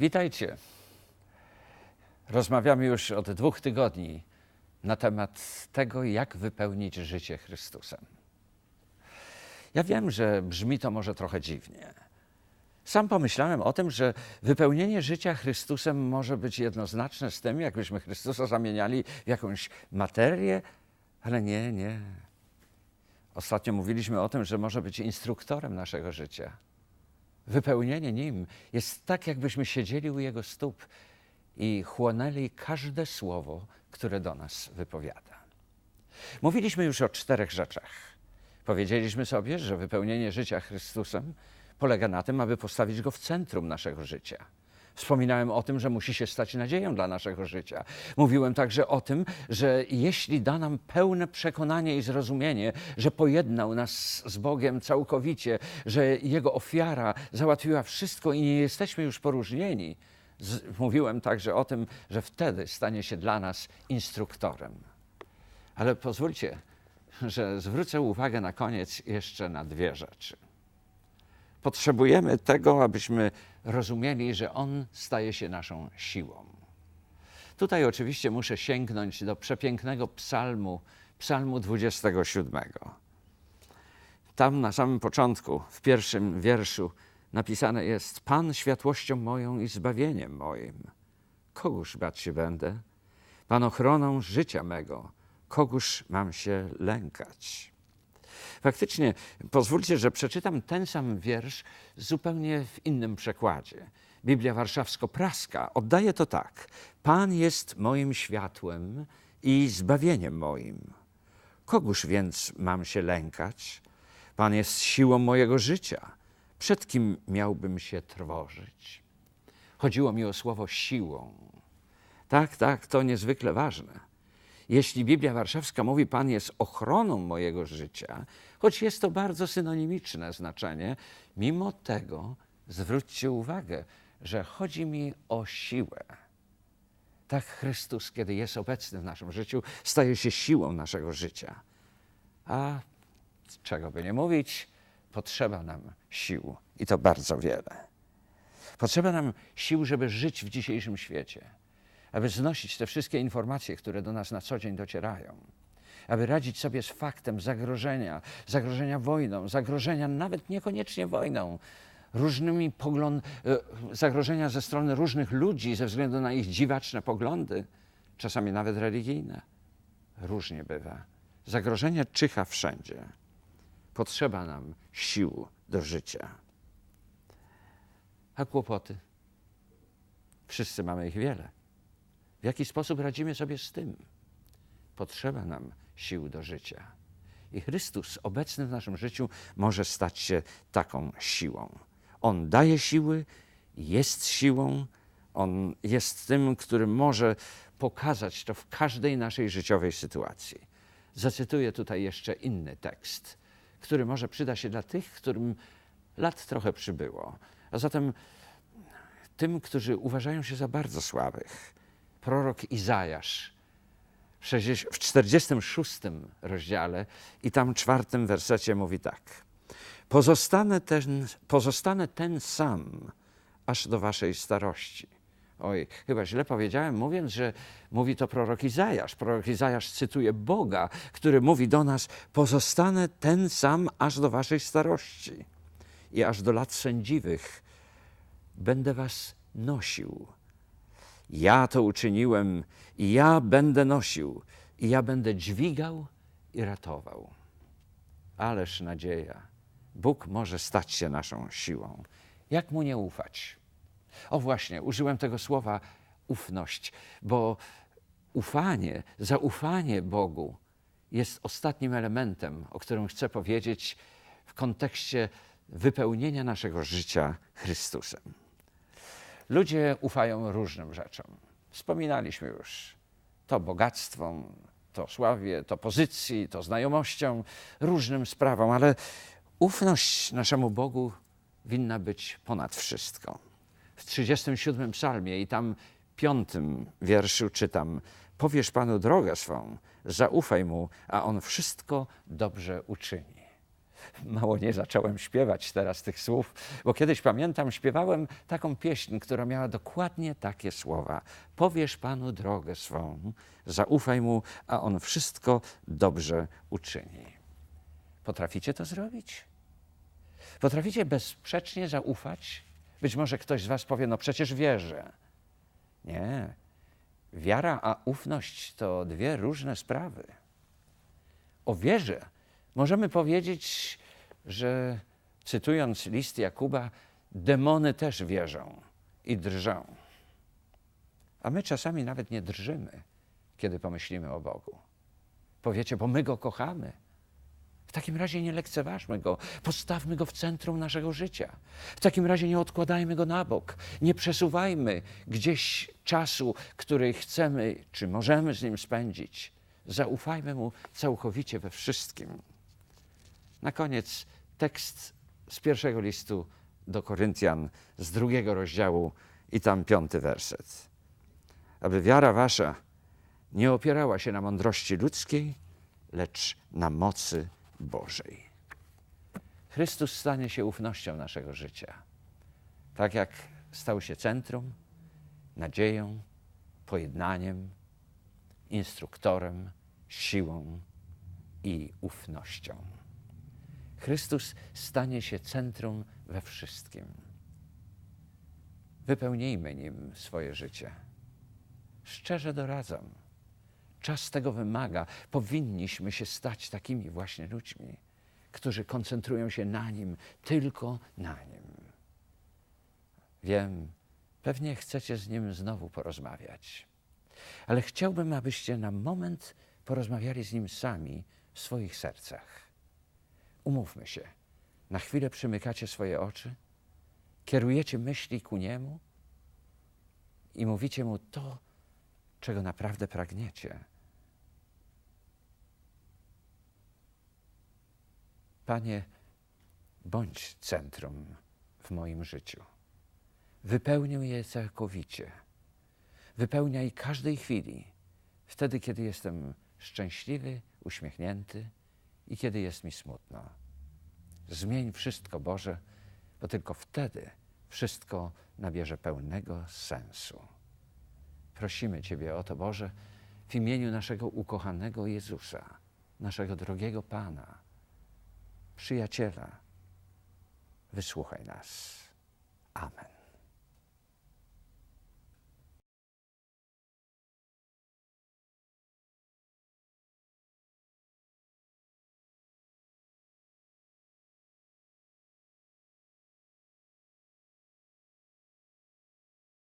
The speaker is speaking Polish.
Witajcie. Rozmawiamy już od dwóch tygodni na temat tego, jak wypełnić życie Chrystusem. Ja wiem, że brzmi to może trochę dziwnie. Sam pomyślałem o tym, że wypełnienie życia Chrystusem może być jednoznaczne z tym, jakbyśmy Chrystusa zamieniali w jakąś materię, ale nie, nie. Ostatnio mówiliśmy o tym, że może być instruktorem naszego życia. Wypełnienie nim jest tak, jakbyśmy siedzieli u Jego stóp i chłonęli każde słowo, które do nas wypowiada. Mówiliśmy już o czterech rzeczach. Powiedzieliśmy sobie, że wypełnienie życia Chrystusem polega na tym, aby postawić go w centrum naszego życia. Wspominałem o tym, że musi się stać nadzieją dla naszego życia. Mówiłem także o tym, że jeśli da nam pełne przekonanie i zrozumienie, że pojednał nas z Bogiem całkowicie, że Jego ofiara załatwiła wszystko i nie jesteśmy już poróżnieni, mówiłem także o tym, że wtedy stanie się dla nas instruktorem. Ale pozwólcie, że zwrócę uwagę na koniec jeszcze na dwie rzeczy. Potrzebujemy tego, abyśmy rozumieli, że On staje się naszą siłą. Tutaj oczywiście muszę sięgnąć do przepięknego psalmu, psalmu 27. Tam na samym początku, w pierwszym wierszu, napisane jest: Pan światłością moją i zbawieniem moim. Kogóż bać się będę? Pan ochroną życia mego. Kogóż mam się lękać? Faktycznie, pozwólcie, że przeczytam ten sam wiersz zupełnie w innym przekładzie. Biblia Warszawsko-Praska oddaje to tak: Pan jest moim światłem i zbawieniem moim. Kogóż więc mam się lękać? Pan jest siłą mojego życia. Przed kim miałbym się trwożyć? Chodziło mi o słowo siłą. Tak, tak, to niezwykle ważne. Jeśli Biblia Warszawska mówi, Pan jest ochroną mojego życia, choć jest to bardzo synonimiczne znaczenie, mimo tego zwróćcie uwagę, że chodzi mi o siłę. Tak Chrystus, kiedy jest obecny w naszym życiu, staje się siłą naszego życia. A czego by nie mówić, potrzeba nam sił i to bardzo wiele. Potrzeba nam sił, żeby żyć w dzisiejszym świecie aby znosić te wszystkie informacje, które do nas na co dzień docierają, aby radzić sobie z faktem zagrożenia, zagrożenia wojną, zagrożenia nawet niekoniecznie wojną, różnymi pogląd, e, zagrożenia ze strony różnych ludzi ze względu na ich dziwaczne poglądy, czasami nawet religijne. Różnie bywa. Zagrożenie czyha wszędzie. Potrzeba nam sił do życia. A kłopoty? Wszyscy mamy ich wiele. W jaki sposób radzimy sobie z tym? Potrzeba nam sił do życia. I Chrystus obecny w naszym życiu może stać się taką siłą. On daje siły, jest siłą, on jest tym, który może pokazać to w każdej naszej życiowej sytuacji. Zacytuję tutaj jeszcze inny tekst, który może przyda się dla tych, którym lat trochę przybyło, a zatem tym, którzy uważają się za bardzo słabych prorok Izajasz w 46 rozdziale i tam czwartym wersecie mówi tak. Pozostanę ten, pozostanę ten sam aż do waszej starości. Oj, chyba źle powiedziałem, mówiąc, że mówi to prorok Izajasz. Prorok Izajasz cytuje Boga, który mówi do nas: Pozostanę ten sam aż do waszej starości i aż do lat sędziwych będę was nosił ja to uczyniłem i ja będę nosił, i ja będę dźwigał i ratował. Ależ nadzieja. Bóg może stać się naszą siłą. Jak mu nie ufać? O właśnie, użyłem tego słowa ufność, bo ufanie, zaufanie Bogu jest ostatnim elementem, o którym chcę powiedzieć w kontekście wypełnienia naszego życia Chrystusem. Ludzie ufają różnym rzeczom. Wspominaliśmy już to bogactwom, to sławie, to pozycji, to znajomościom, różnym sprawom, ale ufność naszemu Bogu winna być ponad wszystko. W 37 psalmie i tam piątym wierszu czytam: Powiesz Panu drogę swą, zaufaj mu, a on wszystko dobrze uczyni. Mało nie zacząłem śpiewać teraz tych słów, bo kiedyś pamiętam, śpiewałem taką pieśń, która miała dokładnie takie słowa. Powiesz Panu drogę swą, zaufaj Mu, a On wszystko dobrze uczyni. Potraficie to zrobić? Potraficie bezsprzecznie zaufać? Być może ktoś z Was powie, no przecież wierzę. Nie. Wiara a ufność to dwie różne sprawy. O wierze możemy powiedzieć, że cytując list Jakuba, demony też wierzą i drżą. A my czasami nawet nie drżymy, kiedy pomyślimy o Bogu. Powiecie, bo my go kochamy. W takim razie nie lekceważmy go, postawmy go w centrum naszego życia. W takim razie nie odkładajmy go na bok, nie przesuwajmy gdzieś czasu, który chcemy czy możemy z nim spędzić. Zaufajmy mu całkowicie we wszystkim. Na koniec tekst z pierwszego listu do Koryntian, z drugiego rozdziału i tam piąty werset. Aby wiara wasza nie opierała się na mądrości ludzkiej, lecz na mocy Bożej. Chrystus stanie się ufnością naszego życia. Tak jak stał się centrum, nadzieją, pojednaniem, instruktorem, siłą i ufnością. Chrystus stanie się centrum we wszystkim. Wypełnijmy nim swoje życie. Szczerze doradzam. Czas tego wymaga. Powinniśmy się stać takimi właśnie ludźmi, którzy koncentrują się na nim, tylko na nim. Wiem, pewnie chcecie z nim znowu porozmawiać, ale chciałbym, abyście na moment porozmawiali z nim sami w swoich sercach. Umówmy się, na chwilę przymykacie swoje oczy, kierujecie myśli ku niemu i mówicie mu to, czego naprawdę pragniecie. Panie, bądź centrum w moim życiu. Wypełnię je całkowicie. Wypełniaj każdej chwili, wtedy, kiedy jestem szczęśliwy, uśmiechnięty i kiedy jest mi smutno. Zmień wszystko, Boże, bo tylko wtedy wszystko nabierze pełnego sensu. Prosimy Ciebie o to, Boże, w imieniu naszego ukochanego Jezusa, naszego drogiego Pana, przyjaciela. Wysłuchaj nas. Amen.